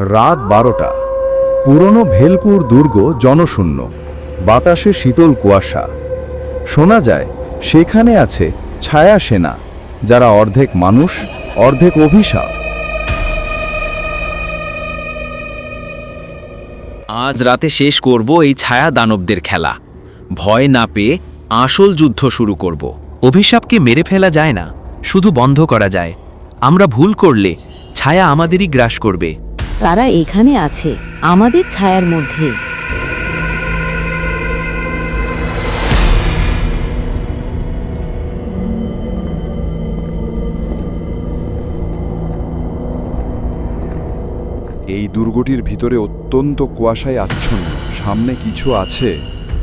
রাত বারোটা। পুরনো ভেলপুর দুর্গ জনশূন্য, বাতাসে শীতল কুয়াশা। শোনা যায়, সেখানে আছে ছায়া সেনা, যারা অর্ধেক মানুষ, অর্ধেক অভিশাপ। আজ রাতে শেষ করব এই ছায়া দানবদের খেলা। ভয় না পেয়ে আসল যুদ্ধ শুরু করব। অভিশাপকে মেরে ফেলা যায় না, শুধু বন্ধ করা যায়। আমরা ভুল করলে ছায়া আমাদেরই গ্রাস করবে। তারা এখানে আছে, আমাদের ছায়ার মধ্যে। এই দুর্গটির ভিতরে অত্যন্ত কুয়াশায় আচ্ছন্ন। সামনে কিছু আছে,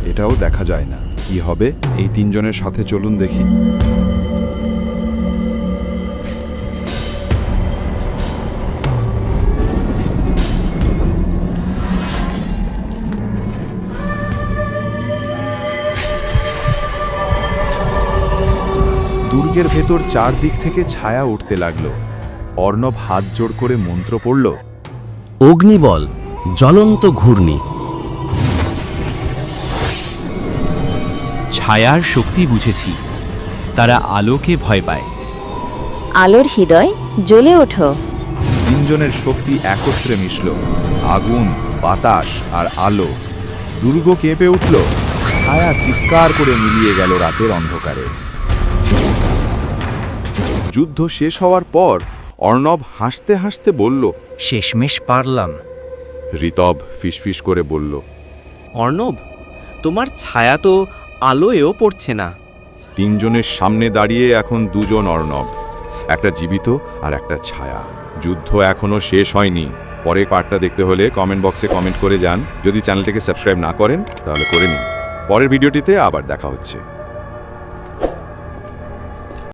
এটাও দেখা যায় না। কি হবে? এই তিনজনের সাথে চলুন দেখি। দুর্গের ভেতর চারদিক থেকে ছায়া উঠতে লাগল। অর্ণব হাত জোড় করে মন্ত্র পড়ল অগ্নিবল জ্বলন্ত ঘূর্ণি। ছায়ার শক্তি বুঝেছি তারা আলোকে ভয় পায়। আলোর হৃদয় জ্বলে ওঠো। তিনজনের শক্তি একত্রে মিশল আগুন বাতাস আর আলো। দুর্গ কেঁপে উঠল ছায়া চিৎকার করে মিলিয়ে গেল রাতের অন্ধকারে। যুদ্ধ শেষ হওয়ার পর অর্ণব হাসতে হাসতে বলল শেষমেশ পারলাম। ঋতব ফিসফিস করে বলল অর্ণব তোমার ছায়া তো আলোয়ও পড়ছে না। তিনজনের সামনে দাঁড়িয়ে এখন দুজন অর্ণব একটা জীবিত আর একটা ছায়া। যুদ্ধ এখনও শেষ হয়নি। পরের পার্টটা দেখতে হলে কমেন্ট বক্সে কমেন্ট করে যান। যদি চ্যানেলটিকে সাবস্ক্রাইব না করেন তাহলে করে নিন। পরের ভিডিওটিতে আবার দেখা হচ্ছে।